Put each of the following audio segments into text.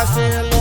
I still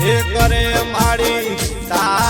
એ કરે મારી તા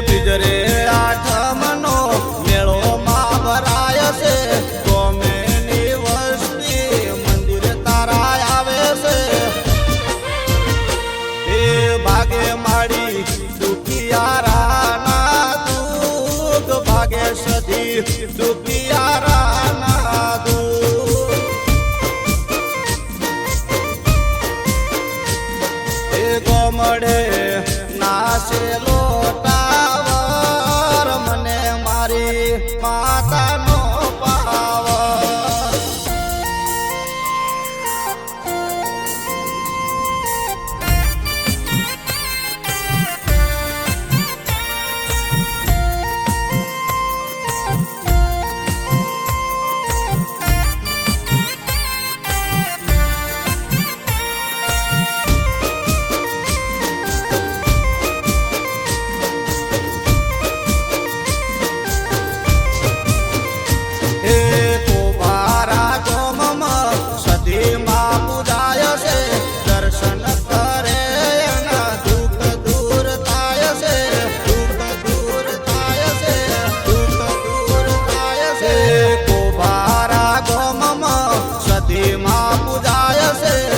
બિજરે આઠમ નો મેળો માં ભરાય છે. સોમેની વસ્તી મંદિર તારા આવે છે. એ ભાગે મારી દુખિયારા ના ભાગે સધી દુખિયારા ના દુઃખ મળે નાશે લોટા પૂજાય છે